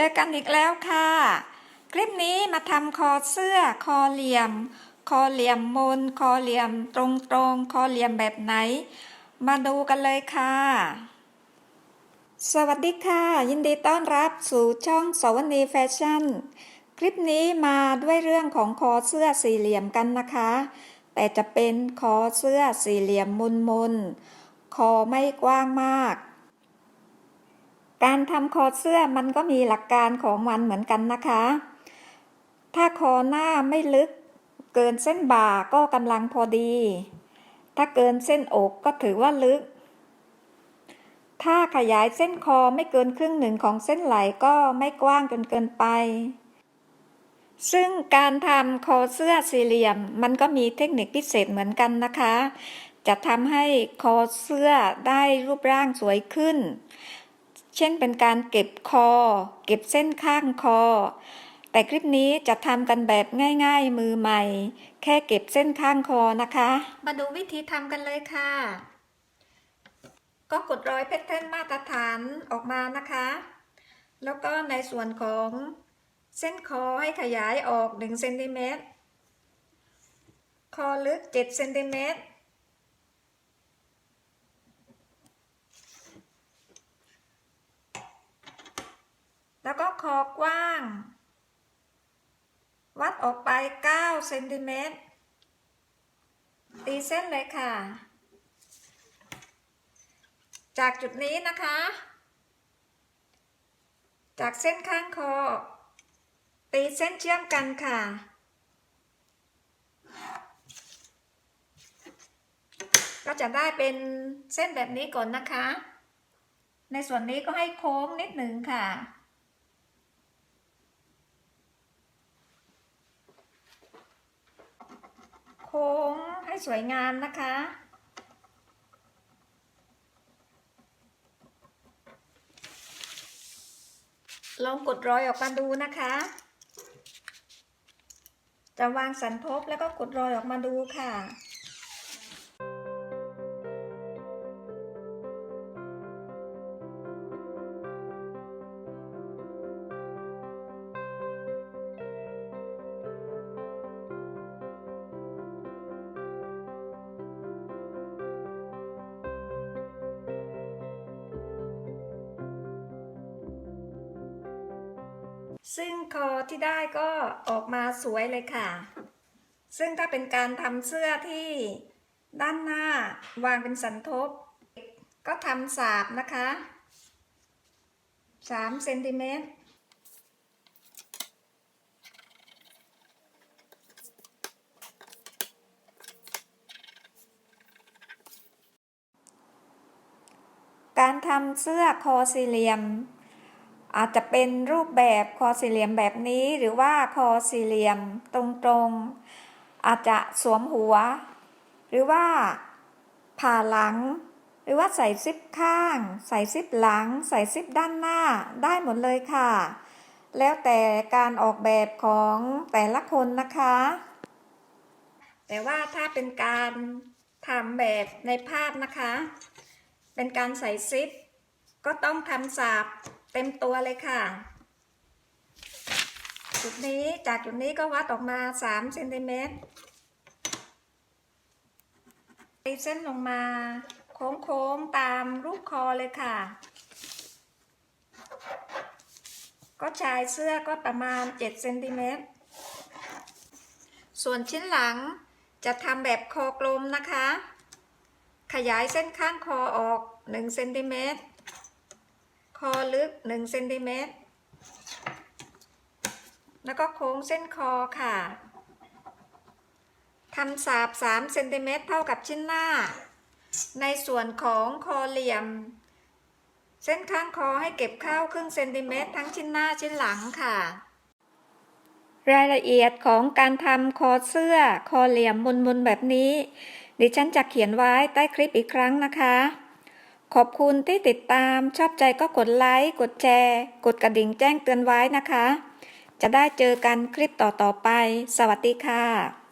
เจอกันอีกแล้วค่ะ คลิปนี้มาทำคอเสื้อคอเหลี่ยม คอเหลี่ยมมนคอเหลี่ยมตรงตรงๆคอเหลี่ยมแบบไหน มาดูกันเลยค่ะ สวัสดีค่ะ ยินดีต้อนรับสู่ช่องสวนีแฟชั่น คลิปนี้มาด้วยเรื่องของคอเสื้อสี่เหลี่ยมกันนะคะ แต่จะเป็นคอเสื้อสี่เหลี่ยมมนมนคอไม่กว้างมาก การทำคอเสื้อมันก็มีหลักการของมันเหมือนกันนะคะ ถ้าคอหน้าไม่ลึก เกินเส้นบ่าก็กำลังพอดี ถ้าเกินเส้นอกก็ถือว่าลึก ถ้าขยายเส้นคอไม่เกินครึ่งหนึ่งของเส้นไหล่ก็ไม่กว้างจนเกินไป ซึ่งการทำคอเสื้อสี่เหลี่ยม มันก็มีเทคนิคพิเศษเหมือนกันนะคะ จะทำให้คอเสื้อได้รูปร่างสวยขึ้น เช่นเป็นการเก็บคอ เก็บเส้นข้างคอ แต่คลิปนี้จะทำกันแบบง่ายๆมือใหม่ แค่เก็บเส้นข้างคอนะคะ มาดูวิธีทำกันเลยค่ะ ก็กดรอยแพทเทิร์นมาตรฐานออกมานะคะ แล้วก็ในส่วนของเส้นคอให้ขยายออก1เซนติเมตรคอลึก7เซนติเมตร แล้วก็ คอกว้าง วัดออกไป 9 เซนติเมตร ตีเส้นเลยค่ะ จากจุดนี้นะคะ จากเส้นข้างคอ ตีเส้นเชื่อมกันค่ะก็จะได้เป็นเส้นแบบนี้ก่อนนะคะ ในส่วนนี้ก็ให้โค้งนิดหนึ่งค่ะ โค้งให้สวยงามนะคะ ลองกดรอยออกมาดูนะคะ จะวางสันทบแล้วก็กดรอยออกมาดูค่ะ ซึ่งคอที่ได้ก็ออกมาสวยเลยค่ะ ซึ่งถ้าเป็นการทำเสื้อที่ด้านหน้าวางเป็นสันทบ ก็ทำสาบนะคะ3เซนติเมตรการทำเสื้อคอสี่เหลี่ยม อาจจะเป็นรูปแบบคอสี่เหลี่ยมแบบนี้หรือว่าคอสี่เหลี่ยมตรงๆ อาจจะสวมหัว หรือว่าผ่าหลัง หรือว่าใส่ซิปข้าง ใส่ซิปหลัง ใส่ซิปด้านหน้าได้หมดเลยค่ะ แล้วแต่การออกแบบของแต่ละคนนะคะ แต่ว่าถ้าเป็นการทำแบบในภาพนะคะ เป็นการใส่ซิปก็ต้องทำสาบ เต็มตัวเลยค่ะ จุดนี้จากจุดนี้ก็วัดออกมา3เซนติเมตรตีเส้นลงมาโค้งๆตามรูปคอเลยค่ะ ก็ชายเสื้อก็ประมาณ7เซนติเมตร ส่วนชิ้นหลังจะทำแบบคอกลมนะคะ ขยายเส้นข้างคอออก1เซนติเมตร คอลึก1เซนติเมตร แล้วก็โค้งเส้นคอค่ะทำสาบ3เซนติเมตรเท่ากับชิ้นหน้า ในส่วนของคอเหลี่ยม เส้นข้างคอให้เก็บเข้าครึ่งเซนติเมตรทั้งชิ้นหน้าชิ้นหลังค่ะ รายละเอียดของการทำคอเสื้อ คอเหลี่ยมมุนๆแบบนี้ ดิฉันจะเขียนไว้ใต้คลิปอีกครั้งนะคะ ขอบคุณที่ติดตามชอบใจก็กดไลค์กดแชร์ กดกระดิ่งแจ้งเตือนไว้นะคะ จะได้เจอกันคลิปต่อๆไป สวัสดีค่ะ